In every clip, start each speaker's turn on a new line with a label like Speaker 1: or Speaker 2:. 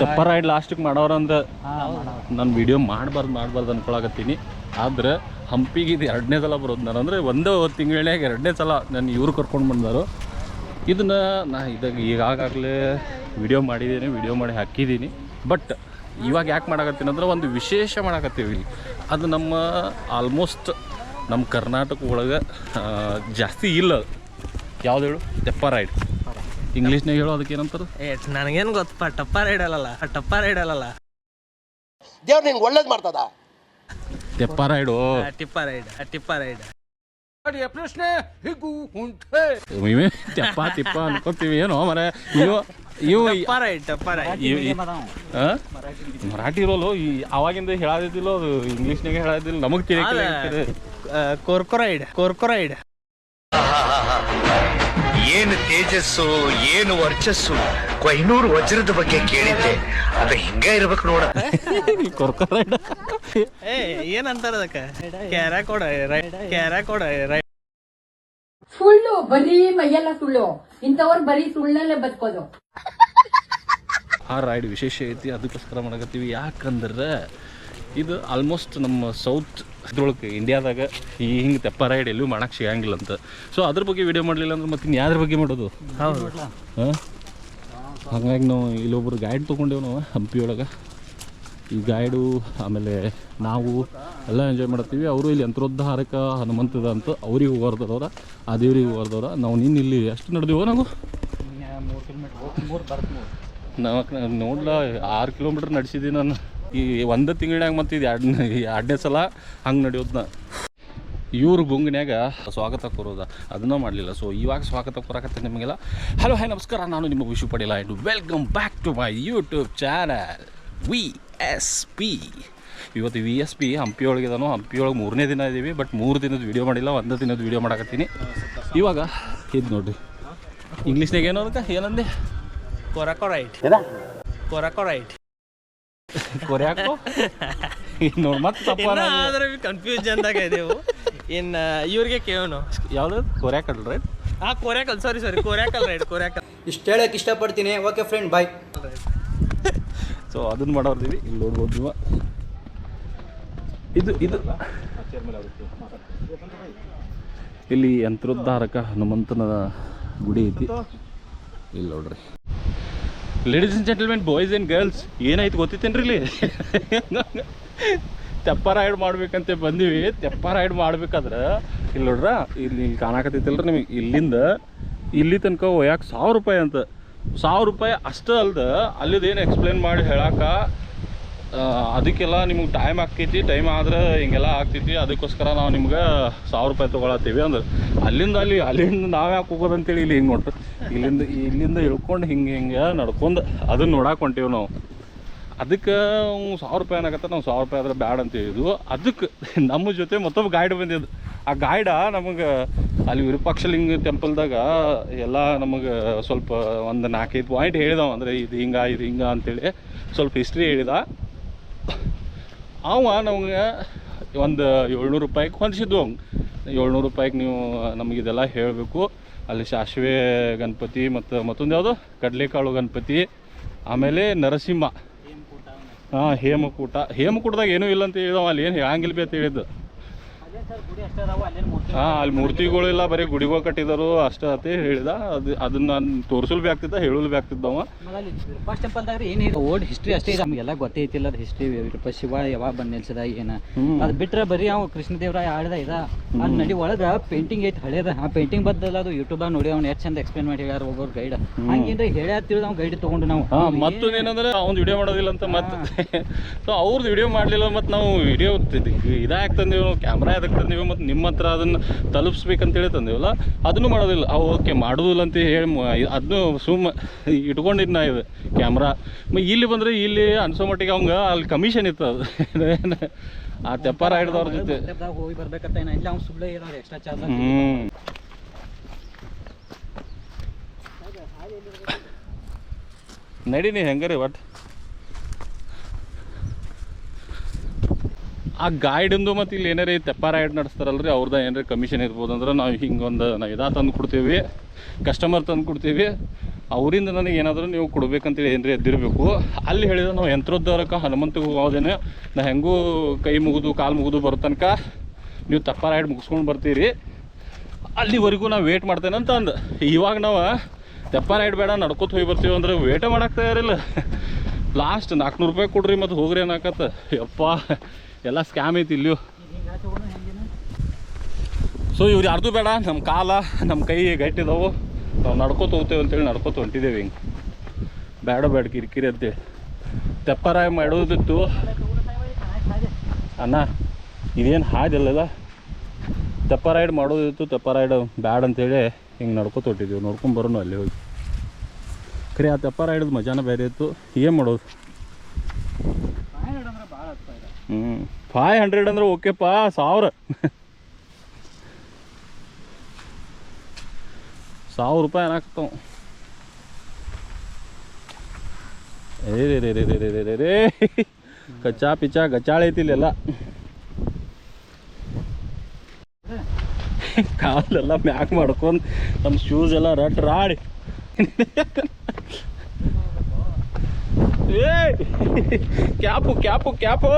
Speaker 1: ತೆಪ್ಪ ride ಲಾಸ್ಟಿಗೆ ಮಾಡೋರಂದ್ರೆ ನಾನು video ಮಾಡಬಾರ್ದು ಮಾಡಬಾರ್ದು ಅನ್ಕೊಳಕತ್ತೀನಿ. ಆದ್ರೆ ಹಂಪಿಗೆ ಇದು ಎರಡನೇ ಸಲ ಬರೋದು ನಾನು. ಅಂದರೆ ಒಂದೇ ತಿಂಗಳನ್ಯಾಗ ಎರಡನೇ ಸಲ ನಾನು ಇವ್ರು ಕರ್ಕೊಂಡು ಬಂದರು. ಇದನ್ನು ನಾ ಇದಾಗ ಈಗಾಗಲೇ ವಿಡಿಯೋ ಮಾಡಿದ್ದೀನಿ ವಿಡಿಯೋ ಮಾಡಿ ಹಾಕಿದ್ದೀನಿ ಬಟ್ ಇವಾಗ ಯಾಕೆ ಮಾಡಕತ್ತೀನಿ ಅಂದ್ರೆ ಒಂದು ವಿಶೇಷ ಮಾಡಕತ್ತೀವಿ ಇಲ್ಲಿ. ಅದು ನಮ್ಮ ಆಲ್ಮೋಸ್ಟ್ ನಮ್ಮ ಕರ್ನಾಟಕ ಒಳಗೆ ಜಾಸ್ತಿ ಇಲ್ಲ ಯಾವುದೇಳು ಯಾವ್ದು ಹೇಳು? ತೆಪ್ಪ ರೈಡ್ ಇಂಗ್ಲೀಷ್ನಾಗ ಹೇಳೋ ಅದಕ್ಕೆ ಏನಂತಾರೆ?
Speaker 2: ಏ ನನಗೇನು ಗೊತ್ತಪ್ಪ ಟಪ್ಪ ರೈಡ್ ಅಲ್ಲಲ್ಲ ಟಪ್ಪ ರೈಡ್ ಅಲ್ಲಲ್ಲ.
Speaker 3: ದೇವ್ರು ನಿಂಗೆ ಒಳ್ಳೇದು ಮಾಡ್ತದ?
Speaker 1: ತೆಪ್ಪ ರೈಡು
Speaker 2: ಆ, ಟಿಪ್ಪ ರೈಡ್ ಆ, ಟಿಪ್ಪ ರೈಡ್
Speaker 1: ಇವೆ ತೆಪ್ಪ ತಿಪ್ಪ ಅನ್ಕೋತೀವಿ ಏನೋ ಮರ ಇವು ಇವು
Speaker 2: ಟಪ್ಪ ರೈಡ್ ಟಪ್ಪ ರೈಡ್
Speaker 1: ಇವ್- ಇವ್- ಮರಾಠಿ ರೋಲು ಈ ಅವಾಗಿಂದ ಹೇಳದಿದ್ದಿಲ್ಲ ಅದು ಇಂಗ್ಲೀಷ್ನಾಗ ಹೇಳಾದಿಲ್ಲ ನಮಗೆ ತಿಳಿಯಕ್ಕೆ
Speaker 2: ಕೋರ್ಕೊರೈಡ್ ಕೋರ್ಕೊರೈಡ್
Speaker 4: ಏನು ತೇಜಸ್ಸು ಏನು ವರ್ಚಸ್ಸು? ಕೊಹಿನೂರು ವಜ್ರದ ಬಗ್ಗೆ ಕೇಳಿದ್ದೆ. ಅದ ಹಿಂಗ ಇರ್ಬೇಕು ನೋಡ.
Speaker 1: ಕೊರ್ಕ ರೈಡ್
Speaker 2: ಏ ಏನಂತಾರ ಅದಕ್ಕೆ? ಕ್ಯಾರ ಕೊಡ ರೈಡ್ ಕ್ಯಾರ ಕೊಡ ರೈಡ್
Speaker 5: ಸುಳ್ಳು ಬರೀ ಮೈಯೆಲ್ಲ ಸುಳ್ಳು. ಇಂಥವ್ರು ಬರೀ ಸುಳ್ಳಲ್ಲೇ ಬದುಕೋದು.
Speaker 1: ಆ ರೈಡ್ ವಿಶೇಷ ಐತಿ ಅದಕ್ಕೋಸ್ಕರ ಮಾಡಕತ್ತೀವಿ. ಯಾಕಂದ್ರೆ ಇದು ಆಲ್ಮೋಸ್ಟ್ ನಮ್ಮ ಸೌತ್ ಇದ್ರೊಳಗೆ ಇಂಡಿಯಾದಾಗ ಈ ಹಿಂಗೆ ತೆಪ್ಪ ರೈಡ್ ಎಲ್ಲೂ ಮಾಡಕ್ಕೆ ಸಿಗಂಗಿಲ್ಲ ಅಂತ. ಸೊ ಅದ್ರ ಬಗ್ಗೆ ವಿಡಿಯೋ ಮಾಡಲಿಲ್ಲ ಅಂದ್ರೆ ಮತ್ತೆ ಇನ್ನು ಯಾವ್ದ್ರ ಬಗ್ಗೆ ಮಾಡೋದು?
Speaker 2: ಹೌದು.
Speaker 1: ಹಾಂ? ಹಾಗಾಗಿ ನಾವು ಇಲ್ಲೊಬ್ರು ಗೈಡ್ ತೊಗೊಂಡೇವು ನಾವು ಹಂಪಿ ಒಳಗೆ. ಈ ಗೈಡು ಆಮೇಲೆ ನಾವು ಎಲ್ಲ ಎಂಜಾಯ್ ಮಾಡ್ತೀವಿ. ಅವರು ಇಲ್ಲಿ ಯಂತ್ರೋದ್ಧಾರಕ ಹನುಮಂತದ ಅಂತ ಅವ್ರಿಗೆ ಹೋಗೋರ್ದವ್ರ ಆ ದೇವ್ರಿಗೆ ಹೋಗೋರ್ದವ್ರ. ನಾವು ನಿನ್ನ ಇಲ್ಲಿ ಎಷ್ಟು ನಡೆದೀವೋ ನಾವು? ನಾವು ನೋಡ್ಲ ಆರು ಕಿಲೋಮೀಟ್ರ್ ನಡೆಸಿದ್ದೀನಿ ನಾನು. ಈ ಒಂದು ತಿಂಗಳಾಗ ಮತ್ತು ಇದು ಎರಡನೇ ಎರಡನೇ ಸಲ ಹಂಗೆ ನಡೆಯೋದನ್ನ ಇವ್ರ ಗುಂಗಿನ್ಯಾಗ ಸ್ವಾಗತ ಕೋರೋದ ಅದನ್ನ ಮಾಡಲಿಲ್ಲ. ಸೊ ಇವಾಗ ಸ್ವಾಗತ ಕೊರಕತ್ತೆ ನಿಮಗೆಲ್ಲ. ಹಲೋ ಹಾಯ್ ನಮಸ್ಕಾರ. ನಾನು ನಿಮಗೆ Vishu Padila and welcome back to my YouTube channel V S P ಇವತ್ತು ವಿ ಎಸ್ ಪಿ ಹಂಪಿ ಒಳಗಿದಾನು ಹಂಪಿ ಒಳಗೆ ಮೂರನೇ ದಿನ ಇದ್ದೀವಿ ಬಟ್ ಮೂರು ದಿನದ ವೀಡಿಯೋ ಮಾಡಿಲ್ಲ ಒಂದು ದಿನದ ವೀಡಿಯೋ ಮಾಡಕತ್ತೀನಿ. ಇವಾಗ ಇದು ನೋಡಿರಿ. ಇಂಗ್ಲೀಷ್ನಾಗ ಏನೋ ಅದಕ್ಕೆ? ಏನಂದೆ?
Speaker 2: ಕೊರಕೊರೈಟ್ ಕೊರಕೊರೈಡ್
Speaker 1: ಕೊರ್ಯಾಕೋ ನೋಡಿ ಮತ್ತೆ ತಪ್ಪ
Speaker 2: ಆದ್ರೆ ಕನ್ಫ್ಯೂಷನ್ದಾಗ ಇದೆವು. ಇನ್ನು ಇವ್ರಿಗೆ ಕೇಳೋಣ
Speaker 1: ಯಾವ್ದು? ಕೊರ್ಯಾಕಲ್ ರೈಟ್
Speaker 2: ಆ ಕೊರ್ಯಾಕಲ್ ಸಾರಿ ಸಾರಿ ಕೊರ್ಯಾಕಲ್ ರೈಡ್ ಕೊರ್ಯಾಕಲ್
Speaker 6: ಇಷ್ಟು ಹೇಳಕ್ಕೆ ಇಷ್ಟಪಡ್ತೀನಿ. ಓಕೆ ಫ್ರೆಂಡ್ ಬಾಯ್
Speaker 1: ಸೊ ಅದನ್ನ ಮಾಡೋರ್ದೀವಿ. ಇಲ್ಲಿ ನೋಡ್ಬೋದು ನೀವು. ಇದು ಇದು. ಇಲ್ಲಿ ಯಂತ್ರೋದ್ಧಾರಕ ಹನುಮಂತನ ಗುಡಿ ಐತಿ. ಇಲ್ಲಿ ನೋಡ್ರಿ. Ladies and gentlemen boys and girls ಏನಾಯ್ತು ಗೊತ್ತಿತ್ತೇನ್ರಿ ಇಲ್ಲಿ? ತೆಪ್ಪ ರೈಡ್ ಮಾಡ್ಬೇಕಂತ ಬಂದೀವಿ. ತೆಪ್ಪ ರೈಡ್ ಮಾಡ್ಬೇಕಾದ್ರೆ ಇಲ್ಲಿ ನೋಡ್ರ ಇಲ್ಲಿ ಇಲ್ಲಿ ಕಾಣಕತ್ತೈತಲ್ರಿ ನಿಮಗೆ. ಇಲ್ಲಿಂದ ಇಲ್ಲಿ ತನಕ ಒಯ್ಯಾಕೆ ಸಾವಿರ ರೂಪಾಯಿ ಅಂತ. ಸಾವಿರ ರೂಪಾಯಿ ಅಷ್ಟೇ ಅಲ್ದ ಅಲ್ಲಿದೇನು ಎಕ್ಸ್ಪ್ಲೇನ್ ಮಾಡಿ ಹೇಳಾಕ ಆ, ಅದಕ್ಕೆಲ್ಲ ನಿಮ್ಗೆ ಟೈಮ್ ಆಗ್ತೈತಿ ಟೈಮ್ ಆದ್ರೆ ಹಿಂಗೆಲ್ಲ ಆಗ್ತೈತಿ. ಅದಕ್ಕೋಸ್ಕರ ನಾವು ನಿಮ್ಗೆ ಸಾವಿರ ರೂಪಾಯಿ ತೊಗೊಳತ್ತೀವಿ ಅಂದ್ರೆ. ಅಲ್ಲಿಂದ ಅಲ್ಲಿ, ಅಲ್ಲಿಂದ ನಾವು ಯಾಕೆ ಹೋಗೋದು ಅಂತೇಳಿ ಇಲ್ಲಿ ಹಿಂಗೆ ನೋಡ್ರಿ. ಇಲ್ಲಿಂದ ಇಲ್ಲಿಂದ ಇಳ್ಕೊಂಡು ಹಿಂಗೆ ಹಿಂಗೆ ನಡ್ಕೊಂಡು ಅದನ್ನು ನೋಡಕ್ಕೆ ಹೊಂಟೀವಿ ನಾವು. ಅದಕ್ಕೆ ಸಾವಿರ ರೂಪಾಯಿ ಏನಾಗತ್ತೆ ನಾವು ಸಾವಿರ ರೂಪಾಯಿ ಆದ್ರೆ ಬ್ಯಾಡ ಅಂತ ಹೇಳಿದ್ವು ಅದಕ್ಕೆ ನಮ್ಮ ಜೊತೆ ಮತ್ತೊಬ್ಬ ಗೈಡ್ ಬಂದಿದ್ದು. ಆ ಗೈಡ ನಮಗೆ ಅಲ್ಲಿ ವಿರೂಪಾಕ್ಷಲಿಂಗ ಟೆಂಪಲ್ದಾಗ ಎಲ್ಲ ನಮಗೆ ಸ್ವಲ್ಪ ಒಂದು ನಾಲ್ಕೈದು ಪಾಯಿಂಟ್ ಹೇಳಿದವ. ಅಂದರೆ ಇದು ಹಿಂಗೆ ಇದು ಹಿಂಗೆ ಅಂತೇಳಿ ಸ್ವಲ್ಪ ಹಿಸ್ಟ್ರಿ ಹೇಳಿದ. ಅವ ನಮಗೆ ಒಂದು ಏಳ್ನೂರು ರೂಪಾಯಿಗೆ ಹೊಂದಿಸಿದ್ವು ಅವ್ನು ಏಳ್ನೂರು ರೂಪಾಯಿಗೆ ನೀವು ನಮಗೆ ಇದೆಲ್ಲ ಹೇಳಬೇಕು. ಅಲ್ಲಿ ಸಾಸಿವೆ ಗಣಪತಿ ಮತ್ತು ಮತ್ತೊಂದು ಯಾವುದು? ಕಡಲೆಕಾಳು ಗಣಪತಿ. ಆಮೇಲೆ ನರಸಿಂಹ. ಹಾಂ ಹೇಮಕೂಟ. ಹೇಮಕೂಟದಾಗ ಏನೂ ಇಲ್ಲ ಅಂತ ಹೇಳಿದವ ಅಲ್ಲಿ ಏನು ಹೇಳಂಗಿಲ್ಲ ಬಿ ಅಂತ ಹೇಳಿದ್ದು. ಹಾಂ ಅಲ್ಲಿ ಮೂರ್ತಿಗಳೆಲ್ಲ ಬರೀ ಗುಡಿಗಳು ಕಟ್ಟಿದಾರು ಅಷ್ಟೇ ಅಂತ ಹೇಳಿದ. ಅದು ಅದನ್ನ ನಾನು ತೋರಿಸಲು ಬಿ ಆಗ್ತಿದ್ದ ಹೇಳಲು ಬಿ ಆಗ್ತಿದ್ದವ
Speaker 6: ಫಸ್ಟ್ ಟೆಂಪಲ್ದಾಗ ಏನಿದೆ ಓಲ್ಡ್ ಹಿಸ್ಟ್ರಿ ಅಷ್ಟೇ ಇದೆ ನಮಗೆಲ್ಲ ಗೊತ್ತೇ ಐತಿಲ್ಲ ಅದು ಹಿಸ್ಟ್ರಿ ವಿರೂಪ ಶಿವ ಯಾವಾಗ ಬಂದ್ ನಿಲ್ಸದ ಏನ. ಅದು ಬಿಟ್ರೆ ಬರೀ ಅವ. ಕೃಷ್ಣದೇವರಾಯ ಆಡ್ದ ಇದ ಅಲ್ಲಿ ನಡಿ ಒಳಗ ಪೇಂಟಿಂಗ್ ಐತೆ ಹಳೇದ ಆ ಪೇಂಟಿಂಗ್ ಬದ್ದಲ್ಲ ಅದು ಯೂಟ್ಯೂಬ್ ನೋಡಿ ಅವ್ನು ಎಷ್ಟು ಚಂದ ಎಕ್ಸ್ಪ್ಲೇನ್ ಮಾಡಿ ಹೇಳ್ಯಾರ ಒಬ್ಬರು ಗೈಡ್ ಹಂಗಿಂದ ಹೇಳ್ಯಾರ ತಿಳಿದ ಅವ್ನು ಗೈಡ್ ತಗೊಂಡು ನಾವು
Speaker 1: ಹಾಂ ಮತ್ತೊಂದು ಏನಂದ್ರೆ ಅವ್ನು ವಿಡಿಯೋ ಮಾಡೋದಿಲ್ಲ ಅಂತ ಮತ್ತೆ ಸೊ ಅವ್ರದ್ದು ವಿಡಿಯೋ ಮಾಡಲಿಲ್ಲ ಮತ್ತು ನಾವು ವಿಡಿಯೋ ಇದಾಗಿ ತಂದೀವಿ ಕ್ಯಾಮ್ರಾ ಅದಕ್ಕೆ ತಂದೀವಿ ಮತ್ತು ನಿಮ್ಮ ಹತ್ರ ಅದನ್ನು ತಲುಪಿಸ್ಬೇಕಂತೇಳಿ ತಂದೀವಲ್ಲ ಅದನ್ನು ಮಾಡೋದಿಲ್ಲ. ಅವು ಓಕೆ ಮಾಡೋದಿಲ್ಲ ಅಂತ ಹೇಳಿ ಅದನ್ನು ಸುಮ್ಮ ಇಟ್ಕೊಂಡಿದ್ದು ನಾ ಇದು ಕ್ಯಾಮ್ರಾ. ಇಲ್ಲಿ ಬಂದರೆ ಇಲ್ಲಿ ಅನ್ಸೋ ಮಟ್ಟಿಗೆ ಅವಂಗೆ ಅಲ್ಲಿ ಕಮಿಷನ್ ಇತ್ತು ಅದು. ಆ ತೆಪ್ಪಾರ ಹಿಡ್ದವ್ರ ಜೊತೆ.
Speaker 6: ಹೋಗಿ ಬರ್ಬೇಕಂತ ಏನಿಲ್ಲ ಅವ್ನು ಸುಳ್ಳೆ ಎಕ್ಸ್ಟ್ರಾ ಚಾರ್ಜ್
Speaker 1: ಹ್ಞೂ ನಡೀನಿ ಹೆಂಗರಿ ಒಟ್ಟು ಆ ಗೈಡಿಂದು ಮತ್ತು ಇಲ್ಲಿ ಏನಾರ ತೆಪ್ಪ ರೈಡ್ ನಡೆಸ್ತಾರಲ್ರಿ ಅವ್ರದ್ದು ಏನಾರ ಕಮಿಷನ್ ಇರ್ಬೋದು ಅಂದ್ರೆ ನಾವು ಹಿಂಗೊಂದು ನಾವು ಇದಾ ತಂದು ಕೊಡ್ತೀವಿ ಕಸ್ಟಮರ್ ತಂದು ಕೊಡ್ತೀವಿ, ಅವರಿಂದ ನನಗೆ ಏನಾದರೂ ನೀವು ಕೊಡ್ಬೇಕಂತೇಳಿ ಏನ್ರಿ ಎದ್ದಿರಬೇಕು. ಅಲ್ಲಿ ಹೇಳಿದ್ರೆ ನಾವು ಯಂತ್ರೋದ್ಧಾರಕ ಹನುಮಂತಿಗೆ ಹೋಗೋದೇನೆ ನಾ ಹೆಂಗೂ ಕೈ ಮುಗಿದು ಕಾಲು ಮುಗಿದು ಬರೋ ತನಕ ನೀವು ತೆಪ್ಪ ರೈಡ್ ಮುಗಿಸ್ಕೊಂಡು ಬರ್ತೀರಿ. ಅಲ್ಲಿವರೆಗೂ ನಾವು ವೇಟ್ ಮಾಡ್ತೇನೆ ಅಂತ ಅಂದು. ಇವಾಗ ನಾವು ತೆಪ್ಪ ರೈಡ್ ಬೇಡ ನಡ್ಕೊತ ಹೋಗಿ ಬರ್ತೀವಿ ಅಂದ್ರೆ ವೇಟೇ ಮಾಡಕ್ಕೆ ತಯಾರಿಲ್ಲ. ಲಾಸ್ಟ್ ನಾಲ್ಕುನೂರು ರೂಪಾಯಿ ಕೊಡ್ರಿ ಮತ್ತು ಹೋಗ್ರಿ ಅನ್ನಕತ್ತ. ಯಪ್ಪ ಎಲ್ಲ ಸ್ಕ್ಯಾಮ್ ಐತಿ ಇಲ್ಲಿಯೂ. ಸೊ ಇವ್ರು ಯಾರ್ದು ಬೇಡ ನಮ್ಮ ಕಾಲ ನಮ್ಮ ಕೈ ಗಟ್ಟಿದಾವು. ನಾವು ನಡ್ಕೋತ ಹೋಗ್ತೇವೆ ಅಂತೇಳಿ ನಡ್ಕೋತ ಹೊಂಟಿದ್ದೇವೆ ಹಿಂಗೆ. ಬೇಡ ಬೇಡ ಕಿರಿಕಿರಿ ಅಂತೇಳಿ ತೆಪ್ಪರಾಯ ಮಾಡೋದಿತ್ತು. ಅಣ್ಣ, ಇದೇನು ಹಾದಿಲ್ಲದ ತೆಪ್ಪ ರೈಡ್ ಮಾಡೋದಿತ್ತು ತೆಪ್ಪ ರೈಡ್ ಬ್ಯಾಡ ಅಂತೇಳಿ ಹಿಂಗೆ ನಡ್ಕೋತ ಹೊಟ್ಟಿದ್ದೀವಿ ನೋಡ್ಕೊಂಡು ಬರೋಣ ಅಲ್ಲಿ ಹೋಗಿ. ಖರೆ, ಆ ತೆಪ್ಪ ಮಜಾನ ಬೇರೆ ಇತ್ತು. ಏನು ಮಾಡೋದು? ಹ್ಮ್. ಫೈವ್ ಹಂಡ್ರೆಡ್ ಅಂದ್ರೆ ಓಕೆಪ್ಪ ಸಾವಿರ. ಸಾವಿರ ರೂಪಾಯಿ ಏನಾಗ್ತಾವ? ಏ, ರೇ ರೇ ರೇ ರೇ ರೇ ರೇ ಕಚ್ಚಾ ಪಿಚ್ಚಾ ಗಚಾಳ ಐತಿ ಇಲ್ಲೆಲ್ಲ. ಕಾಲೆಲ್ಲ ಮ್ಯಾಕ್ ಮಾಡ್ಕೊಂಡು ನಮ್ಮ ಶೂಸ್ ಎಲ್ಲ ರಟ್ ರಾಡಿ. Cap cap cap!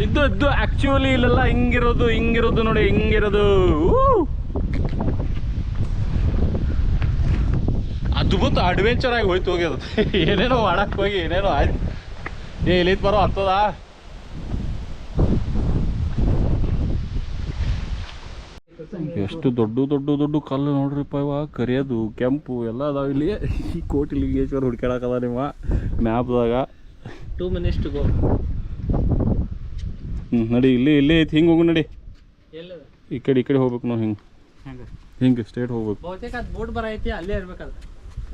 Speaker 1: ಇದ್ದು ಇದು ಆಕ್ಚುಲಿ ಇಲ್ಲೆಲ್ಲ, ಹಿಂಗಿರೋದು ಹಿಂಗಿರೋದು ನೋಡಿ, ಹಿಂಗಿರೋದು. ಅದ್ಭುತ ಅಡ್ವೆಂಚರ್ ಆಗಿ ಹೋಯ್ತು ಹೋಗ್ಯದ ಏನೇನೋ ಮಾಡಕ್ ಹೋಗಿ, ಏನೇನೋ ಆಯ್ತು. ಏ, ಇಲ್ಲಿದ್ ಬರೋ ಹತ್ತದ? ಎಷ್ಟು ದೊಡ್ಡ ದೊಡ್ಡ ದೊಡ್ಡ ಕಲ್ಲು ನೋಡ್ರಿಪ್ಪ ಇವ ಕರಿಯೋದು ಕೆಂಪು ಎಲ್ಲ ಅದಾವ ಇಲ್ಲಿ. ಈ ಕೋಟಿ ಲಿಂಗೇಶ್ವರ ಹುಡ್ಕ್ಯಾಡಕದ ನಿಮ್ಮ ಮ್ಯಾಪ್ದಾಗ.
Speaker 2: ಟೂ ಮಿನಿಟ್ಸ್ ಟು ಗೋ
Speaker 1: ಹ್ಞೂ ನಡಿ ಇಲ್ಲಿ ಇಲ್ಲಿ ಐತಿ ಹಿಂಗೆ ಹೋಗು ನಡಿ.
Speaker 2: ಎಲ್ಲ
Speaker 1: ಈ ಕಡೆ ಈ ಕಡೆ ಹೋಗ್ಬೇಕು ನಾವು ಹಿಂಗೆ.
Speaker 2: ಹೆಂಗೆ?
Speaker 1: ಸ್ಟ್ರೇಟ್ ಹೋಗ್ಬೇಕು.
Speaker 2: ಬಹುತೇಕ ಅದು ಬೋಟ್ ಬರೈತಿ ಅಲ್ಲೇ ಇರ್ಬೇಕಲ್ಲ.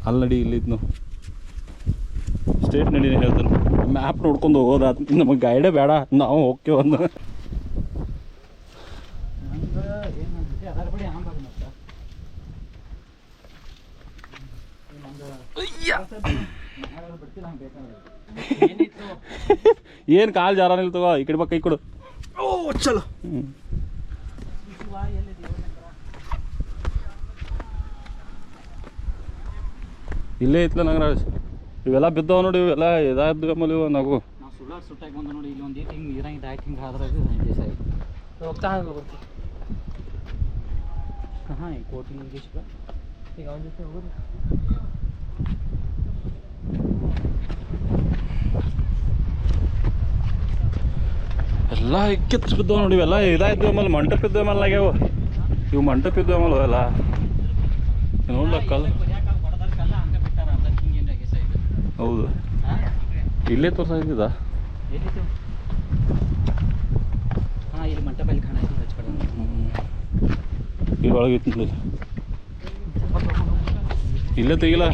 Speaker 1: ಅಲ್ಲಿ ನಡಿ ಇಲ್ಲಿ ನಾವು ಸ್ಟ್ರೇಟ್ ನಡಿ ಹೇಳ್ತಾನೆ. ಮ್ಯಾಪ್ ನೋಡ್ಕೊಂಡು ಹೋಗೋದ ನಮಗೆ ಗೈಡೇ ಬೇಡ. ನಾವು ಹೋಗ್ತೇವೆ ಅಂದ
Speaker 6: ನಂಗೆ ಏನು ಅದರ ಬಡಿ ಹಂಗೆ ಮತ್ತೆ ಬಿಡ್ತಿಲ್ಲ ಹಂಗೆ ಬೇಕಾದ್ರೆ
Speaker 1: ಏನು ಕಾಲು ಜಾರ ನಿಲ್ತವ ಈ ಕಡೆ ಬಾ ಕೈ ಕೊಡು.
Speaker 2: ಓ ಚಲೋ.
Speaker 1: ಇಲ್ಲೇ ಐತ್ಲ ನಂಗರಾಜ್. ಇವೆಲ್ಲ ಬಿದ್ದವ ನೋಡಿ ಇವೆಲ್ಲ ಇದಾದ್ದು ಆಮೇಲೆ ಇವು ನಾವು
Speaker 6: ಸುಟ್ಟಾಗಿ ಬಂದು ನೋಡಿ ಇಲ್ಲಿ ಒಂದು ಹಿಂಗೆ ನೀರಾಗಿ ಹಾಕಿ ಹಿಂಗೆ ಆದ್ರಾಗ
Speaker 2: ಹೋಗ್ತಾ ಹೋಗ್ತೀವಿ
Speaker 6: ಹಾಂ ಈ ಕೋಟಿ
Speaker 2: ಈಗ ಅವ್ನ ಜೊತೆ ಹೋಗೋದು.
Speaker 1: ಎಲ್ಲ ಕಿತ್ತು ಬಿದ್ದವು ನೋಡಿ ಇವೆಲ್ಲ ಇದಾಯ್ತು ಆಮೇಲೆ ಮಂಟಪ ಇದ್ದವು ಮೇಲೆ ಆಗ್ಯಾವ. ಇವು ಮಂಟಪ ಇದ್ದವು ಆಮೇಲೆ ಅವೆಲ್ಲ.
Speaker 6: ನೋಡ್ಲ
Speaker 1: ಹೌದು. ಇಲ್ಲೇ
Speaker 6: ತೋರ್ಸಿದ್ದ ಇಲ್ಲೊಳಗಿತ್ತು ಇಲ್ಲೇ
Speaker 1: ತೆಗಿಲ್ಲ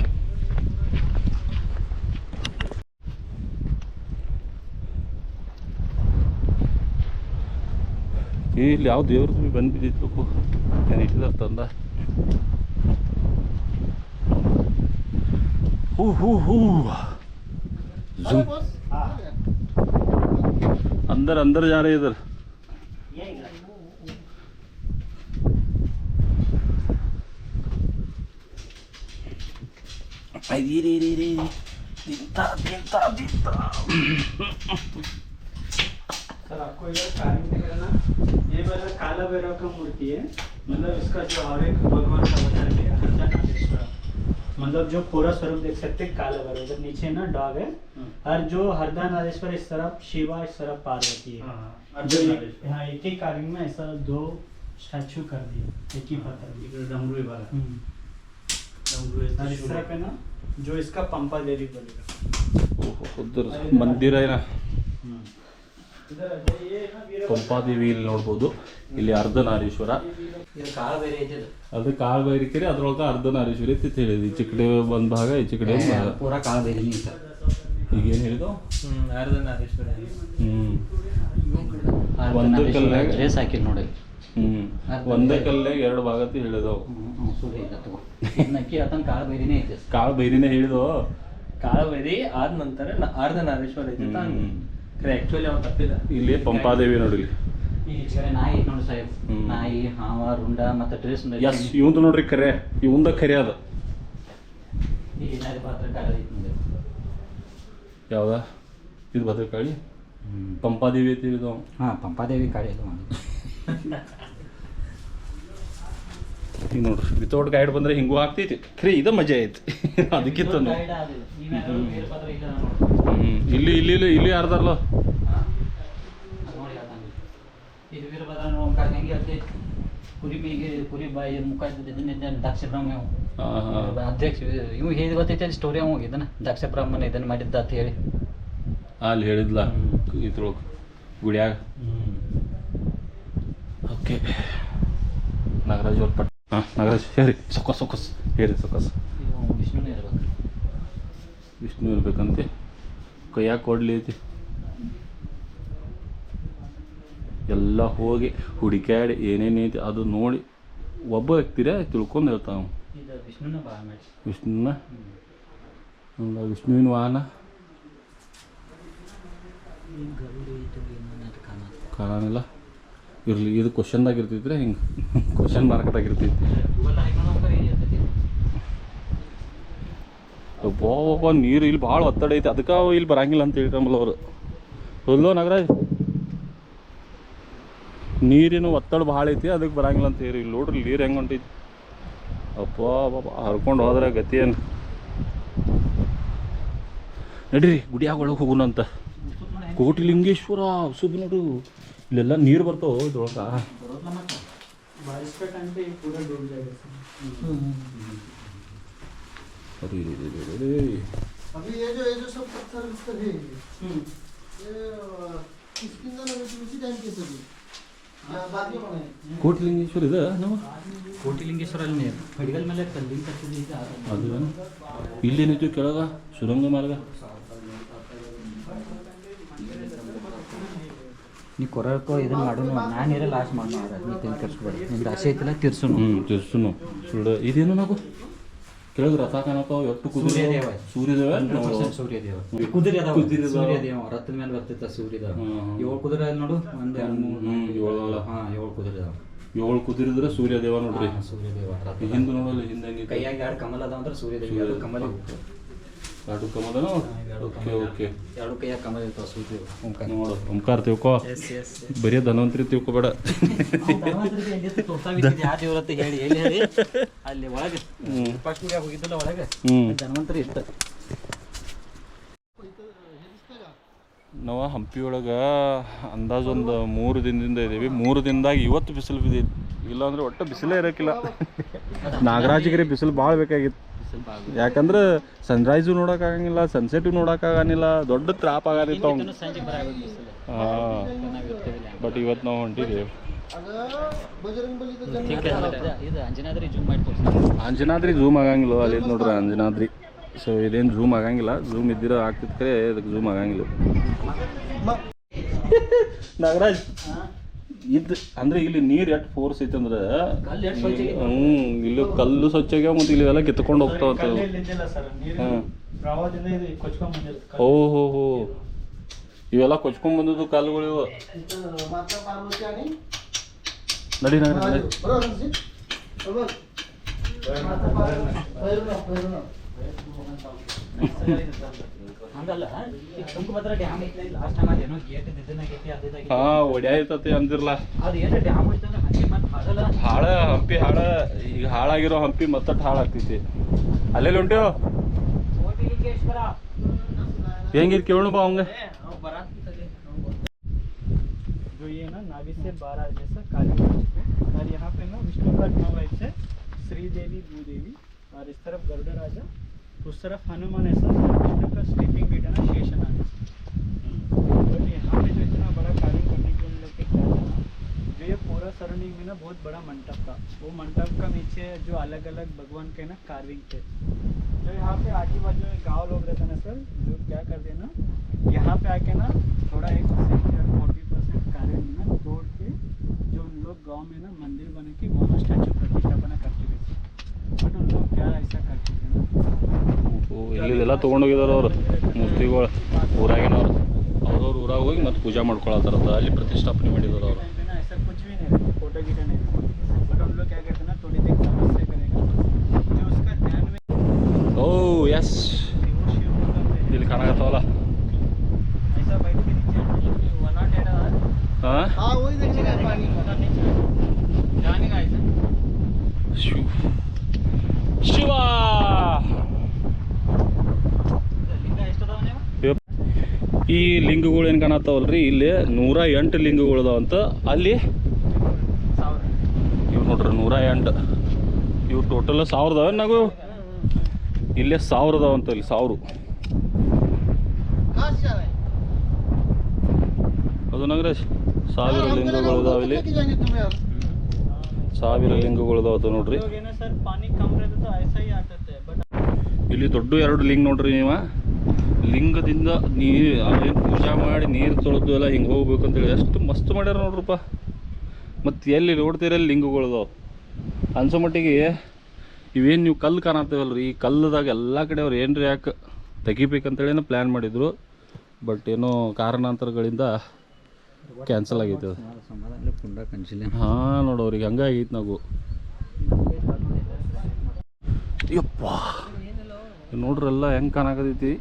Speaker 1: ಇಲ್ಲಿ ಯಾವ ದೇವ್ರದ್ದು ಬಂದು ಬಿದ್ದಿತ್ತು ಏನು ಇಟ್ಟಿದಾರ ತಂದ ಹೂ ಹೂ ಹೂ Zoom. अंदर अंदर जा रहे इधर अरे रे रे रे दिनता दिनता दिनता
Speaker 7: सर आपको एक कार्य करना ये वाला काला भैरव का मूर्ति है। मतलब इसका जो आवेग भगवान का बता है मतलब जो पूरा स्वरूप देख सकते हैं काला भैरव। जब नीचे ना डॉग है। हाँ। और जो हरदा नारेश्वर इस तरफ़ शिवा इस तरफ़ पार्वती है। हाँ, हाँ। जो हाँ एक ही कार्य में ऐसा दो स्टैचू कर दिए एक ही पत्थर डमरू वाला। हम्म। डमरू पे ना जो इसका पंपा देवी बोलेगा। मंदिर है ना। हम्म।
Speaker 1: ಕೊಂಪಾದಿ ವೀಲ್ ನೋಡ್ಬೋದು. ಇಲ್ಲಿ ಅರ್ಧನಾರೀಶ್ವರ. ಅದು ಕಾಳ್ಬೈರಿಕೆರೆ ಅದ್ರೊಳಗೆ ಅರ್ಧನಾರೀಶ್ವರಿ ಅಂತ ಹೇಳಿದ್ವಿ ಈ ಚಿಕ್ಕಡೆ ಬಂದ ಭಾಗ ಈ ಚಿಕ್ಕಡೆ
Speaker 6: ಪೂರ
Speaker 1: ಕಾಳ್ಬೈರಿ ಈಗೇನು ಹೇಳಿದ್ದು?
Speaker 2: ಹ್ಞೂ
Speaker 1: ಒಂದು ಕಲ್ಲಾಗ
Speaker 6: ರೇಸ್ ಹಾಕಿಲ್ಲ ನೋಡಿ.
Speaker 1: ಹ್ಞೂ ಒಂದೇ ಕಲ್ಲಾಗ ಎರಡು ಭಾಗ ಅಂತ ಹೇಳಿದವು
Speaker 6: ಕಾಳ್ಬೈರಿನೇ ಐತೆ.
Speaker 1: ಕಾಳ್ಬೈರಿನೇ ಹೇಳಿದವು.
Speaker 2: ಕಾಳಬೈರಿ ಆದ ನಂತರ ಅರ್ಧನಾರೀಶ್ವರ ಐತೆ ಆ್ಯಕ್ಚುಲಿ ಅವ್ನು ತಪ್ಪಿದ.
Speaker 1: ಇಲ್ಲಿ ಪಂಪಾದೇವಿ ನೋಡಿ ಇಲ್ಲಿ.
Speaker 6: ನಾಯಿ ನೋಡಿ ಸಾಹೇಬ್. ನಾಯಿ ಹಾವ ರುಂಡ ಮತ್ತು ಡ್ರೆಸ್
Speaker 1: ಎಸ್ ಇವಂದು ನೋಡ್ರಿ ಕರೆ. ಇವಂದ ಕರೆ ಅದ. ಯಾವ್ದ? ಇದು ಭದ್ರಕಾಳಿ? ಪಂಪಾದೇವಿ ಐತಿ ಇದು.
Speaker 6: ಹಾಂ ಪಂಪಾದೇವಿ ಕಾಳಿ ಇದು
Speaker 1: ಈಗ ನೋಡ್ರಿ. ವಿತೌಟ್ ಗೈಡ್ ಬಂದ್ರೆ ಹಿಂಗೂ ಆಗ್ತೈತಿ. ಖರೀ ಇದು ಮಜಾ ಐತಿ. ಅದಕ್ಕಿಂತ
Speaker 6: ಹ್ಞೂ ಇಲ್ಲ.
Speaker 1: ಇಲ್ಲಿ ಇಲ್ಲಿ ಇಲ್ಲಿ ಯಾರ್ದಾರಲ್ಲ
Speaker 6: ಹೆಂಗೆ ಅಧ್ಯಕ್ಷ ಇವ್ ಹೇಳಿ ಗೊತ್ತೈತೆ ಅಲ್ಲಿ ಸ್ಟೋರಿ ಅವ ಇದನ್ನ. ದಕ್ಷ ಬ್ರಹ್ಮನ ಇದನ್ನ ಮಾಡಿದ್ದ ಅಂತ ಹೇಳಿ.
Speaker 1: ಅಲ್ಲಿ ಹೇಳಿದ್ಲ. ಇದ್ರೊಳಗೆ ಗುಡಿಯಾಗ. ಓಕೆ. ನಾಗರಾಜ್ ಅವ್ರ ಹಾಂ ನಾಗರಾಜ್ ಹೇರಿ ಸೊಕಸ್ ಸೊಕ್ಕಸ್ ಹೇರಿ
Speaker 6: ವಿಷ್ಣುನೇ ಇರ್ಬೇಕು
Speaker 1: ವಿಷ್ಣು ಇರ್ಬೇಕಂತೆ ಕೈಯಾಗ ಕೊಡ್ಲಿ ಐತಿ ಎಲ್ಲ ಹೋಗಿ ಹುಡುಕ್ಯಾಡಿ ಏನೇನೈತಿ ಅದು ನೋಡಿ ಒಬ್ಬ ವ್ಯಕ್ತಿರೇ ತಿಳ್ಕೊಂಡು ಹೇಳ್ತಾವ
Speaker 6: ವಿಷ್ಣುನ?
Speaker 1: ವಿಷ್ಣುವಿನ ವಾಹನ? ಕಾಣಿಲ್ಲ. ಇರಲಿ, ಇದು ಕ್ವಶನ್ದಾಗ ಇರ್ತಿದ್ರೆ ಹಿಂಗೆ ಕ್ವಶನ್ ಮಾರ್ಕ್ದಾಗ ಇರ್ತೈತಿ ಒಬ್ಬ ನೀರು ಇಲ್ಲಿ ಭಾಳ ಒತ್ತಡ ಐತಿ, ಅದಕ್ಕೆ ಇಲ್ಲಿ ಬರಂಗಿಲ್ಲ ಅಂತ ಹೇಳ್ಕೊಂಬಲ್ಲ ಅವರು. ಹೊಲ್ಲೋ ನಾಗರಾಜ್, ನೀರಿನ ಒತ್ತಡ ಭಾಳ ಐತಿ ಅದಕ್ಕೆ ಬರಂಗಿಲ್ಲ ಅಂತ ಹೇಳಿ ಇಲ್ಲಿ ನೋಡ್ರಿ, ನೀರು ಹೆಂಗೆ ಹೊಂಟೈತಿ. ಅಪ್ಪ ಹರ್ಕೊಂಡು ಹೋದ್ರೆ ಗತಿ ಏನು? ನಡೀರಿ, ಗುಡಿಯಾಗ ಒಳಗೆ ಹೋಗೋಣ ಅಂತ ಕೋಟಿಲಿಂಗೇಶ್ವರ ಸುಬ್ ನೋಡು ಇಲ್ಲೆಲ್ಲ ನೀರು ಬರ್ತಾವ ಇದ್ರೊಳಗೆ
Speaker 7: बारिश का टाइम पे ये पूरा डूब जाएगा सर
Speaker 1: ಅರೆ रे रे रे रे रे।
Speaker 3: अभी ये जो ये जो सब पत्थर उत्थर है ये अ, किसकी अंदर लगे थे उसी टाइम के सभी या बाद में बनाए
Speaker 1: ಕೋಟಿಲಿಂಗೇಶ್ವರ ಇದೆ ನಾವು
Speaker 6: ಕೋಟಿಲಿಂಗೇಶ್ವರ ಅಲ್ಲಿ ಹಡಿಗಲ್ ಮೇಲೆ ಕಲ್ಲಿಂಗ್ ಕಟ್ಟಿದ್ದು ಇದು ಅದು.
Speaker 1: ಅದು ಇಲ್ಲೇನೈತಿ ಕೆಳಗ ಸುರಂಗ ಮಾರ್ಗ
Speaker 6: ನೀ ಕೊರಕೋ ಇದನ್ನ ಮಾಡೋಣ ನಾನು ಇರೋ ಲಾಸ್ಟ್ ಮಾಡೋಣ ನೀ ತಿಂದು ಕರ್ಸ್ಬೇಡ ನಿಮ್ದು ಆಸೆ ಐತಿಲ್ಲ ತಿರ್ಸುನು
Speaker 1: ಹ್ಞೂ ತಿರ್ಸುನು ಸುಳ್ಳು. ಇದೇನು ನಾವು ಕೆಳಗೆ ರಥ ಕಾಣತಾವ ಎಷ್ಟು ಕುದುರೆ?
Speaker 6: ಸೂರ್ಯದೇವ.
Speaker 1: ಸೂರ್ಯದೇವ?
Speaker 6: ಸೂರ್ಯದೇವ. ಕುದುರೆ
Speaker 1: ಕುದುರೆ.
Speaker 6: ಸೂರ್ಯದೇವ. ರಥದ ಮೇಲೆ ಬರ್ತಿತ್ತ ಸೂರ್ಯದೇವ. ಏಳು ಕುದುರೆ ನೋಡು. ಒಂದ್ ಎರಡು ಮೂರು
Speaker 1: ಏಳು.
Speaker 6: ಹಾ ಏಳು ಕುದುರೆ ಅದಾವ.
Speaker 1: ಏಳು ಕುದುರಿದ್ರೆ ಸೂರ್ಯದೇವ ನೋಡ್ರಿ.
Speaker 6: ಸೂರ್ಯದೇವ.
Speaker 1: ಹಿಂದೂ ನೋಡಲ್ಲ ಹಿಂದೆ
Speaker 6: ಕೈಯಾಗಿ ಎರಡು ಕಮಲ ಅದಾವ ಅಂದ್ರೆ ಸೂರ್ಯದೇವ. ಕಮಲ
Speaker 1: ಎರಡು ಕಮದನು ಓಕೆ ಓಕೆ.
Speaker 6: ಎರಡು ಕೈಯ ಕಮದ ಇರ್ತಾವ ಸೂತಿ ಓಂಕಾರ.
Speaker 1: ನೋಡು ಓಂಕಾರ ತಿಳ್ಕೊ. ಬರೀ ಧನ್ವಂತರಿ ತಿಳ್ಕೊಬೇಡ.
Speaker 6: ಯಾವ ದೇವ್ರತ್ತ ಹೇಳಿ ಎಲ್ಲಿ ಹೇಳಿ. ಅಲ್ಲಿ ಒಳಗೆ ಫಸ್ಟ್ ಹೋಗಿದ್ದಲ್ಲ ಒಳಗೆ. ಧನ್ವಂತರಿ ಇಷ್ಟ
Speaker 1: ನಾವು ಹಂಪಿ ಒಳಗೆ ಅಂದಾಜು ಒಂದು ಮೂರು ದಿನದಿಂದ ಇದ್ದೀವಿ. ಮೂರು ದಿನದಾಗ ಇವತ್ತು ಬಿಸಿಲು ಬಿದ್ದೈತಿ. ಇಲ್ಲಾಂದ್ರೆ ಒಟ್ಟು ಬಿಸಿಲೇ ಇರೋಕ್ಕಿಲ್ಲ ನಾಗರಾಜಗಿರಿ ಬಿಸಿಲು ಭಾಳ ಬೇಕಾಗಿತ್ತು. ಯಾಕಂದ್ರೆ ಸನ್ರೈಸು ಸನ್ಸೆಟ್ ಸನ್ಸೆಟು ನೋಡೋಕ್ಕಾಗಂಗಿಲ್ಲ ದೊಡ್ಡ ತ್ರಾಪ್ ಆಗತ್ತಿತ್ತು ಬಟ್ ಇವತ್ತು ನಾವು ಹೊಂಟಿದ್ದೀವಿ
Speaker 6: ಅಂಜನಾದ್ರಿ ಜೂಮ್
Speaker 1: ಆಗಂಗಿಲ್ಲ ಅಲ್ಲಿ ನೋಡ್ರಿ ಅಂಜನಾದ್ರಿ. ಸೊ ಇದೇನು ಝೂಮ್ ಆಗಂಗಿಲ್ಲ ಝೂಮ್ ಇದ್ದಿರೋ ಆಗ್ತಿದ್ರೆ ಇದಕ್ಕೆ ಜೂಮ್ ಆಗಂಗಿಲ್ಲ. ನಾಗರಾಜ್. ಇದ್ ಅಂದ್ರೆ ಇಲ್ಲಿ ನೀರು ಎಷ್ಟು ಫೋರ್ಸ್ ಐತೆ ಅಂದ್ರೆ ಹ್ಞೂ ಇಲ್ಲಿ ಕಲ್ಲು ಸ್ವಚ್ಛಗೆ ಮತ್ತು ಇಲ್ಲಿ ಎಲ್ಲ ಕಿತ್ಕೊಂಡು ಹೋಗ್ತಾವ ಓ ಹೋ. ಹೋ ಇವೆಲ್ಲ ಕೊಚ್ಕೊಂಡ್ ಬಂದದ್ದು ಕಾಲುಗಳು ಇವು. ನಡಿ ನಡಿ ನಡಿ
Speaker 3: बरोबर रणजित? बरोबर माता पार्वती भैरवनाथ भैरवनाथ
Speaker 6: ಹಂಗಲ್ಲ ಈಗ ತುಂಗಭದ್ರಾ ಡ್ಯಾಮ್ ಐತಿ ಲಾಸ್ಟ್ ಟೈಮ್ ಅದೇನೋ ಗೇಟ್ ಇದನ್ನಾಗೈತಿ ಅದಿದಾಗೈತಿ
Speaker 1: ಹಾ ಒಡ್ಯಾಯ್ತತಿ ಅಂದಿರ್ಲ
Speaker 6: ಅದು ಏನು ಡ್ಯಾಮ್ ಐತೆ ಅಂದ್ರೆ ಹಂಗೆ ಮತ್ತೆ ಹಾಗಲ್ಲ
Speaker 1: ಹಾಳ ಹಂಪಿ ಹಾಳ ಈಗ ಹಾಳಾಗಿರೋ ಹಂಪಿ ಮತ್ತಟ್ ಹಾಳಾಗ್ತೈತಿ ಅಲ್ಲೆಲ್ಲಿ ಹೊಂಟೇವ
Speaker 6: ಕೋಟಿಲಿಂಗೇಶ್ವರ
Speaker 1: ಹೆಂಗಿದ್ ಕೇಳೋಣ ಬಾ ಅವಂಗ
Speaker 7: जो ये ना नाभि से बारह जैसा काली मंच पे और यहाँ पे ना विष्णु का नौ ऐसे श्री देवी भूदेवी और इस तरफ गरुड़ राजा उस तरफ़ हनुमान ऐसा विष्णु का स्लीपिंग बीट है ना शेषनाग बट यहाँ पे जो इतना बड़ा कार्य करने के उन लोग के क्या था ना, जो ये पूरा सरणी में ना बहुत बड़ा मंडप था। वो मंडप का नीचे जो अलग अलग भगवान के ना कार्विंग थे। जो यहाँ पे आजू बाजू में गाँव लोग रहते ना, सर, जो क्या करते ना, यहाँ पे आके ना थोड़ा एक परसेंट फोर्टी परसेंट कार्विंग ना तोड़ के जो उन लोग गाँव में ना
Speaker 1: ಎಲ್ಲ ತೊಗೊಂಡೋಗಿದಾರ ಅವರು. ಮೂರ್ತಿಗಳು, ಊರಾಗಿನವ್ರು. ಅವ್ರವ್ರು ಊರಾಗ ಹೋಗಿ ಮತ್ತೆ ಪೂಜೆ ಮಾಡ್ಕೊಳತ್ತಾರತ್ತ ಅಲ್ಲಿ ಪ್ರತಿಷ್ಠಾಪನೆ ಮಾಡಿದಾರೆ ಅವರು. ಓ ಎಸ್ ಇಲ್ಲಿ ಕಾಣಕತ್ತಾವಲ್ಲ. ಈ ಲಿಂಗಗಳು ಏನು ಕಾಣತ್ತಾವಲ್ರಿ? ಇಲ್ಲಿ ನೂರ ಎಂಟು ಲಿಂಗಗಳು ಅದಾವಂತ ಅಲ್ಲಿ ಇವ್ರು ನೋಡ್ರಿ ನೂರ ಎಂಟು. ಇವು ಟೋಟಲ್ ಸಾವಿರದ ನಗು? ಇಲ್ಲೇ ಸಾವಿರ ಅದಾವಂತ ಇಲ್ಲಿ ಸಾವಿರ. ಅದನ್ನಾಗ್ರೆ ಸಾವಿರ ಲಿಂಗಗಳು ಅದಾವ ಇಲ್ಲಿ. ಸಾವಿರ ಲಿಂಗಗಳು ಅದಾವ ನೋಡ್ರಿ. ಇಲ್ಲಿ ದೊಡ್ಡ ಎರಡು ಲಿಂಗ ನೋಡ್ರಿ ನೀವ. ಲಿಂಗದಿಂದ ನೀರು ಅಲ್ಲೇನು ಪೂಜಾ ಮಾಡಿ ನೀರು ತೊಳೆದು ಎಲ್ಲ ಹಿಂಗೆ ಹೋಗ್ಬೇಕು ಅಂತೇಳಿ ಎಷ್ಟು ಮಸ್ತ್ ಮಾಡ್ಯಾರ ನೋಡ್ರಪ್ಪ. ಮತ್ತು ಎಲ್ಲಿ ನೋಡ್ತೀರಲ್ಲಿ ಅದಾವ. ಅನ್ಸೋ ಮಟ್ಟಿಗೆ ಇವೇನು ನೀವು ಕಲ್ಲು ಕಾಣತ್ತೇವಲ್ರಿ, ಈ ಕಲ್ಲದಾಗ ಎಲ್ಲ ಕಡೆ ಅವ್ರು ಏನ್ರಿ ಯಾಕೆ ತೆಗಿಬೇಕಂತೇಳಿನ ಪ್ಲ್ಯಾನ್ ಮಾಡಿದ್ರು. ಬಟ್ ಏನೋ ಕಾರಣಾಂತರಗಳಿಂದ ಕ್ಯಾನ್ಸಲ್ ಆಗೈತೆ ಅದು. ಹಾಂ, ನೋಡು ಅವ್ರಿಗೆ ಹಂಗಾಗೈತೆ ನಾವು. ಯಪ್ಪ ನೋಡ್ರಲ್ಲ ಹೆಂಗೆ ಕಾಣಕತೈತಿ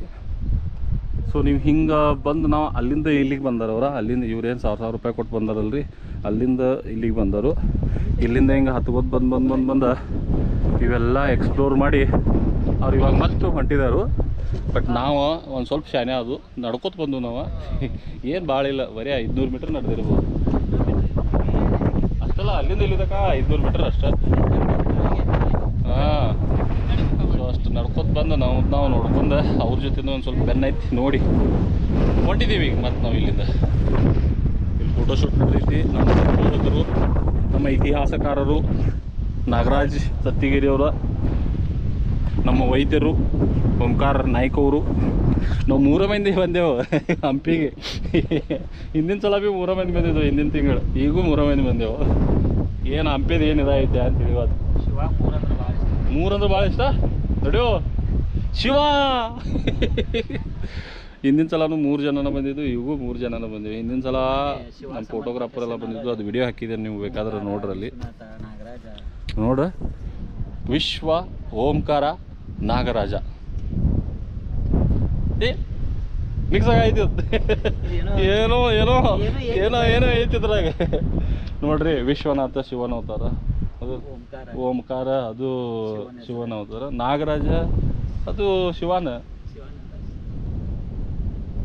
Speaker 1: ಸೊ ನೀವು ಹಿಂಗೆ ಬಂದು ನಾವು ಅಲ್ಲಿಂದ ಇಲ್ಲಿಗೆ ಬಂದಾರವ್ರ ಅಲ್ಲಿಂದ ಇವ್ರೇನು ಸಾವಿರ ಸಾವಿರ ರೂಪಾಯಿ ಕೊಟ್ಟು ಬಂದಾರಲ್ರಿ? ಅಲ್ಲಿಂದ ಇಲ್ಲಿಗೆ ಬಂದರು. ಇಲ್ಲಿಂದ ಹಿಂಗೆ ಹತ್ಕೋತ ಬಂದು ಬಂದು ಬಂದು ಬಂದು ಇವೆಲ್ಲ ಎಕ್ಸ್ಪ್ಲೋರ್ ಮಾಡಿ ಅವ್ರು ಇವಾಗ ಮತ್ತೆ ಹೊಂಟಿದಾರು. ಬಟ್ ನಾವು ಒಂದು ಸ್ವಲ್ಪ ಶಾನೆ ಅದು ನಡ್ಕೋತ ಬಂದು ನಾವು. ಏನು ಭಾಳ ಇಲ್ಲ. ಬರೀ ಐದುನೂರು ಮೀಟ್ರ್ ನಡೆದಿರ್ಬೋದು. ಅಷ್ಟಲ್ಲ ಅಲ್ಲಿಂದ ಇಲ್ಲಿದಕ್ಕ ಐದುನೂರು ಮೀಟ್ರ್ ಅಷ್ಟೇ ಹಾಂ ಸೊ ಅಷ್ಟು ನಡ್ಕೊತ ಬಂದು ನಾವು ನಾವು ನೋಡ್ಕೊಂಡು ಅವ್ರ ಜೊತೆ ಒಂದು ಸ್ವಲ್ಪ ಬೆನ್ನೈತಿ ನೋಡಿ ಹೊಂಟಿದ್ದೀವಿ ಈಗ ಮತ್ತು ನಾವು ಇಲ್ಲಿಂದ. ಇಲ್ಲಿ ಫೋಟೋಶೂಟ್ ನಡೆದೈತಿ. ನಮ್ಮ ಸಂಶೋಧಕರು ನಮ್ಮ ಇತಿಹಾಸಕಾರರು ನಾಗರಾಜ್ ಸತ್ತಿಗಿರಿಯವರ ನಮ್ಮ ವೈದ್ಯರು ಓಂಕಾರ ನಾಯ್ಕ ಅವರು. ನಾವು ಮೂರ ಮಂದಿ ಬಂದೆವು ಹಂಪಿಗೆ. ಹಿಂದಿನ ಸಲ ಭೀ ಮೂರ ಮಂದಿ ಬಂದಿದ್ದೆವು ಹಿಂದಿನ ತಿಂಗಳು. ಈಗೂ ಮೂರ ಮಂದಿ ಬಂದೆವು. ಏನು ಹಂಪಿದ ಏನು ಇದಾಗೈತೆ ಅಂತ ತಿಳಿಯೋದು ಮೂರಂದ್ರೆ ಭಾಳ ಇಷ್ಟ? ನಡಿಯೋ. ಶಿವ! ಹಿಂದಿನ ಸಲನೂ ಮೂರು ಜನನ ಬಂದಿದ್ದು ಇವು ಮೂರು ಜನನ ಬಂದಿವೆ. ಹಿಂದಿನ ಸಲ ನಮ್ಮ ಫೋಟೋಗ್ರಾಫರ್ ಎಲ್ಲ ಬಂದಿದ್ದು ಅದು ವಿಡಿಯೋ ಹಾಕಿದ್ರೆ ನೀವು ಬೇಕಾದ್ರೆ ನೋಡ್ರಲ್ಲಿ. ನೋಡ್ರ? ವಿಶ್ವ ಓಂಕಾರ ನಾಗರಾಜ. ಏ ಮಿಕ್ಸ್ ಆಗೈತಿ
Speaker 6: ಏನೋ-
Speaker 1: ಏನೋ ಏನೋ
Speaker 6: ಏನೋ
Speaker 1: ಐತಿದ್ರಾಗ ನೋಡ್ರಿ ವಿಶ್ವನಾಥ ಶಿವನ ಅವತಾರ ಅದು
Speaker 6: ಓಂಕಾರ.
Speaker 1: ಅದು
Speaker 6: ಶಿವನ
Speaker 1: ಅವತಾರ ನಾಗರಾಜ ಅದು ಶಿವಾನ.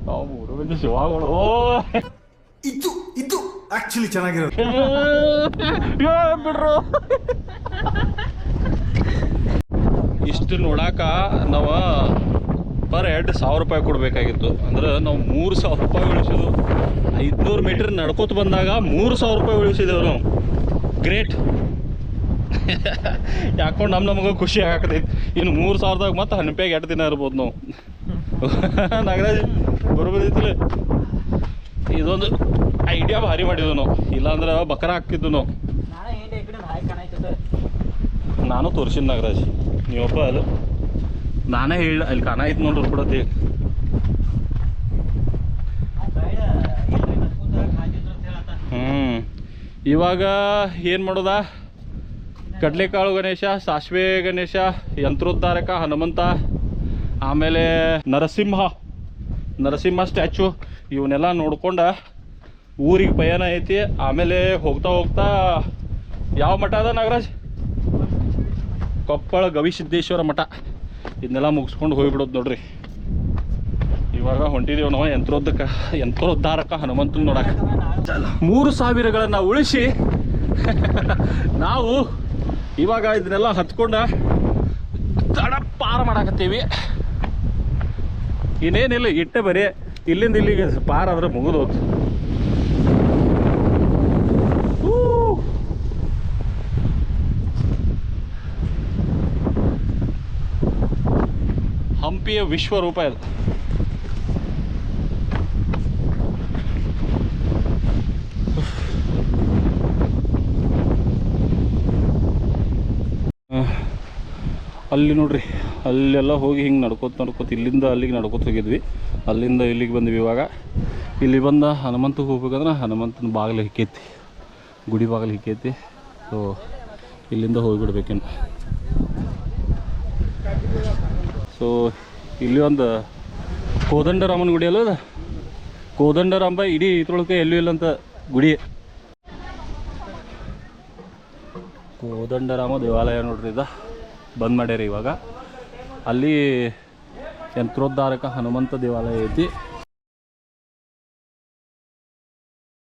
Speaker 1: ನಾವು ಮೂರು ಮಂದಿ ಶಿವಗಳು. ಓ.
Speaker 8: ಇದು ಇದು ಆಕ್ಚುಲಿ ಚೆನ್ನಾಗಿರೋದು.
Speaker 1: ಏ, ಬಿಡ್ರು. ಇಷ್ಟು ನೋಡಾಕ ನಾವು ಪರ್ ಹೆಡ್ ಸಾವಿರ ರೂಪಾಯಿ ಕೊಡಬೇಕಾಗಿತ್ತು. ಅಂದ್ರೆ ನಾವು ಮೂರು ಸಾವಿರ ರೂಪಾಯಿ ಉಳಿಸಿದ್ವು. ಐದುನೂರು ಮೀಟ್ರ್ ನಡ್ಕೋತ ಬಂದಾಗ ಮೂರು ಸಾವಿರ ರೂಪಾಯಿ ಉಳಿಸಿದೆವು ನಾವು. ಗ್ರೇಟ್ ಯಾಕೊಂಡು ನಮ್ಮ ನಮಗೂ ಖುಷಿ ಆಗತೈತಿ ಇನ್ನು ಮೂರು ಸಾವಿರದಾಗ ಮತ್ತೆ ಹಣ್ಣಪೆಗೆ ಎರಡು ದಿನ ಇರ್ಬೋದು ನಾವು. ನಾಗರಾಜ್ ಬರ್ಬೋದಿತ್ತಲ್ಲ ಇದೊಂದು ಐಡಿಯಾ ಭಾರಿ ಮಾಡಿದ್ವು ನಾವು. ಇಲ್ಲಾಂದ್ರೆ ಬಕರ ಹಾಕ್ತಿದ್ವು ನಾವು.
Speaker 6: ನಾನು
Speaker 1: ತೋರಿಸಿದ್ ನಾಗರಾಜ್. ನೀವಪ್ಪ ಅಲ್ಲ ನಾನೇ ಹೇಳ ಅಲ್ಲಿ ಕಾಣ ಐತೆ ನೋಡ್ರಿ
Speaker 6: ಹೇಳತ್ತ
Speaker 1: ಹ್ಞೂ ಇವಾಗ ಏನು ಮಾಡೋದ? ಕಡಲೆಕಾಳು ಗಣೇಶ, ಸಾಸಿವೆ ಗಣೇಶ, ಯಂತ್ರೋದ್ಧಾರಕ ಹನುಮಂತ, ಆಮೇಲೆ ನರಸಿಂಹ ನರಸಿಂಹ ಸ್ಟ್ಯಾಚು, ಇವನ್ನೆಲ್ಲ ನೋಡ್ಕೊಂಡ ಊರಿಗೆ ಪಯಣ ಐತಿ. ಆಮೇಲೆ ಹೋಗ್ತಾ ಹೋಗ್ತಾ ಯಾವ ಮಠ ಅದ ನಾಗರಾಜ್? ಕೊಪ್ಪಳ ಗವಿಸಿದ್ದೇಶ್ವರ ಮಠ. ಇದನ್ನೆಲ್ಲ ಮುಗಿಸ್ಕೊಂಡು ಹೋಗಿಬಿಡೋದು ನೋಡ್ರಿ. ಇವಾಗ ಹೊಂಟಿದೀವಿ ನಾವು ಯಂತ್ರೋದ್ಧಕ, ಯಂತ್ರೋದ್ಧಾರಕ ಹನುಮಂತನ ನೋಡಕ್ಕೆ ಮೂರು ಸಾವಿರಗಳನ್ನು ಉಳಿಸಿ ನಾವು ಇವಾಗ ಇದನ್ನೆಲ್ಲ ಹತ್ಕೊಂಡ ತಡ ಪಾರ ಮಾಡಾಕತ್ತೀವಿ. ಇನ್ನೇನಿಲ್ಲ, ಇಟ್ಟೆ ಬರೀ. ಇಲ್ಲಿಂದ ಇಲ್ಲಿಗೆ ಪಾರ ಆದ್ರೆ ಮುಗಿದು ಹಂಪಿಯ ವಿಶ್ವರೂಪ ಇದು. ಅಲ್ಲಿ ನೋಡ್ರಿ, ಅಲ್ಲೆಲ್ಲ ಹೋಗಿ ಹಿಂಗೆ ನಡ್ಕೋತ ನಡ್ಕೋತ ಇಲ್ಲಿಂದ ಅಲ್ಲಿಗೆ ನಡ್ಕೋತ ಹೋಗಿದ್ವಿ. ಅಲ್ಲಿಂದ ಇಲ್ಲಿಗೆ ಬಂದ್ವಿ ಇವಾಗ. ಇಲ್ಲಿ ಬಂದ ಹನುಮಂತಗೆ ಹೋಗ್ಬೇಕಂದ್ರೆ ಹನುಮಂತನ ಬಾಗಿಲು ಹಿಕ್ಕೈತಿ, ಗುಡಿ ಬಾಗಿಲು ಹಿಕ್ಕೈತಿ. ಸೊ ಇಲ್ಲಿಂದ ಹೋಗಿಬಿಡ್ಬೇಕೇನು. ಸೊ ಇಲ್ಲಿ ಒಂದು ಕೋದಂಡರಾಮನ ಗುಡಿ ಅಲ್ಲ ಕೋದಂಡರಾಂಬ ಇಡೀ ಇದ್ರೊಳಗೆ ಎಲ್ಲೂ ಇಲ್ಲ ಅಂತ ಗುಡಿ. ಕೋದಂಡರಾಮ ದೇವಾಲಯ ನೋಡ್ರಿ ಇದು. ಬಂದ್ ಮಾಡ್ಯಾರ ಇವಾಗ. ಅಲ್ಲಿ ಯಂತ್ರೋದ್ಧಾರಕ ಹನುಮಂತ ದೇವಾಲಯ ಐತಿ.